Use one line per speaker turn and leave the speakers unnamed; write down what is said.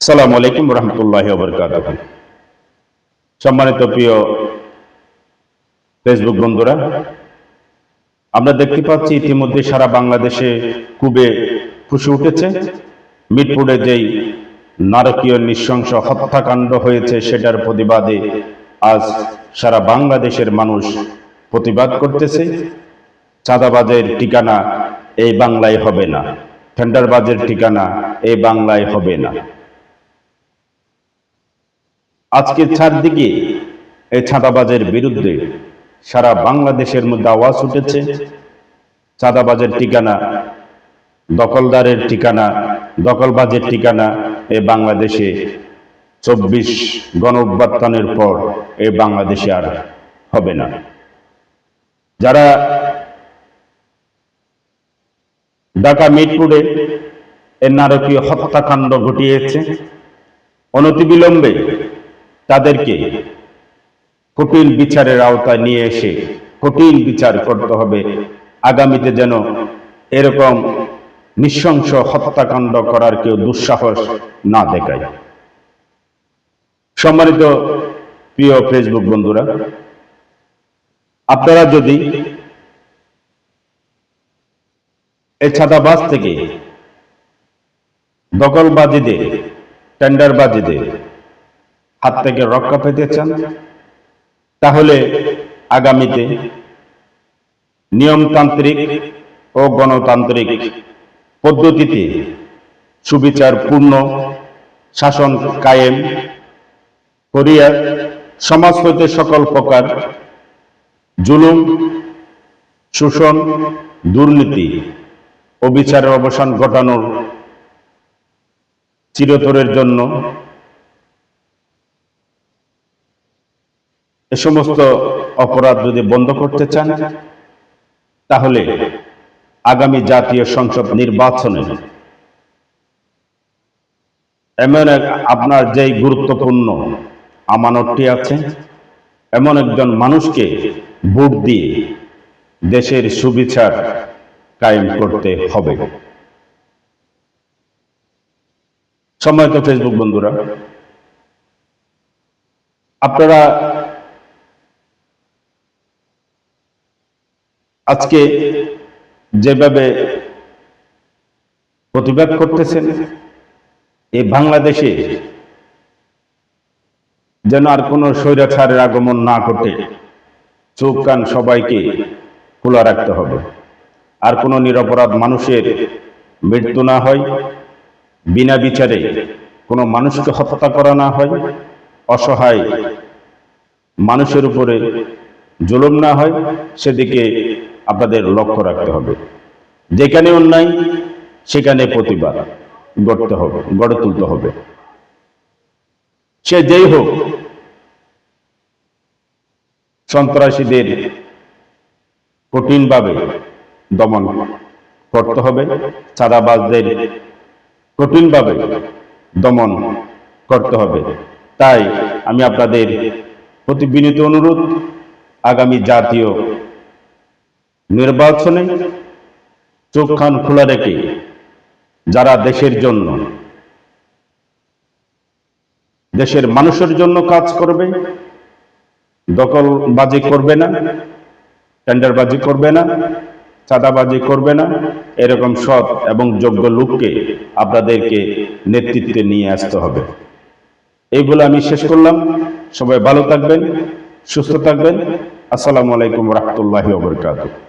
সালাম আলাইকুম রহমতুল্লাহ সম্মানিত প্রিয় ফেসবুক বন্ধুরা, আমরা দেখতে পাচ্ছি ইতিমধ্যে সারা বাংলাদেশে কুবে ফুসে উঠেছে। মিরপুরে যেই নারকীয় নৃশংস হত্যাকাণ্ড হয়েছে, সেটার প্রতিবাদে আজ সারা বাংলাদেশের মানুষ প্রতিবাদ করতেছে। চাঁদাবাজের ঠিকানা এই বাংলায় হবে না। টেন্ডারবাজের ঠিকানা এই বাংলায় হবে না। আজকে চারদিকে এই ছাদাবাজের বিরুদ্ধে সারা বাংলাদেশের মধ্যে আওয়াজ উঠেছে। চাঁদাবাজের ঠিকানা, দখলদারের ঠিকানা, দখলবাজের ঠিকানা এ বাংলাদেশে চব্বিশ গণ পর এ বাংলাদেশে আর হবে না। যারা ঢাকা মিরপুরে এর নারকীয় হত্যাকাণ্ড ঘটিয়েছে, অনতিবিলম্বে তাদেরকে কঠিন বিচারের আওতায় নিয়ে এসে কঠিন বিচার করতে হবে। আগামীতে যেন এরকম নৃশংস হত্যাকাণ্ড করার কেউ দুঃসাহস না দেখায়। সম্মানিত প্রিয় ফেসবুক বন্ধুরা, আপনারা যদি এই ছাদাবাজ থেকে দখলবাজিদের, টেন্ডারবাজিদের হাত থেকে রক্ষা পেতে চান, তাহলে আগামীতে নিয়মতান্ত্রিক ও গণতান্ত্রিক পদ্ধতিতে সুবিচারপূর্ণ শাসন কায়েম করিয়া সমাজ হইতে সকল প্রকার জুলুম, শোষণ, দুর্নীতি ও বিচারের অবসান ঘটানোর চিরতরের জন্য এ সমস্ত অপরাধ যদি বন্ধ করতে চান, তাহলে আগামী জাতীয় সংসদ নির্বাচনে এমন এক আপনার যেই গুরুত্বপূর্ণ আমানতটি আছে, এমন একজন মানুষকে ভোট দিয়ে দেশের সুবিচার কায়েম করতে হবে। সম্মানিত ফেসবুক বন্ধুরা। আপনারা আজকে যেভাবে প্রতিবাদ করতেছেন, এই বাংলাদেশে যেন আর কোনো স্বৈরাচারের আগমন না ঘটে, চোখ কান সবাইকে খোলা রাখতে হবে। আর কোনো নিরপরাধ মানুষের মৃত্যু না হয়, বিনা বিচারে কোনো মানুষকে হত্যা করা না হয়, অসহায় মানুষের উপরে জুলুম না হয়, সেদিকে আপনাদের লক্ষ্য রাখতে হবে। যেখানে অন্যায়, সেখানে প্রতিবাদ। গড়তে হবে, গড়ে তুলতে হবে। সে যেই হোক, সন্ত্রাসীদের কঠিনভাবে দমন করতে হবে, চাঁদাবাজদের কঠিনভাবে দমন করতে হবে। তাই আমি আপনাদের প্রতি বিনীত অনুরোধ, আগামী জাতীয় নির্বাচনে চোখ খান খোলা রেখে যারা দেশের জন্য, দেশের মানুষের জন্য কাজ করবে, দখলবাজি করবে না, টেন্ডারবাজি করবে না, চাঁদাবাজি করবে না, এরকম সৎ এবং যোগ্য লোককে আপনাদেরকে নেতৃত্বে নিয়ে আসতে হবে। এইগুলো আমি শেষ করলাম। সবাই ভালো থাকবেন, সুস্থ থাকবেন। আসসালামু আলাইকুম রহমতুল্লাহি ওবরকাতুহ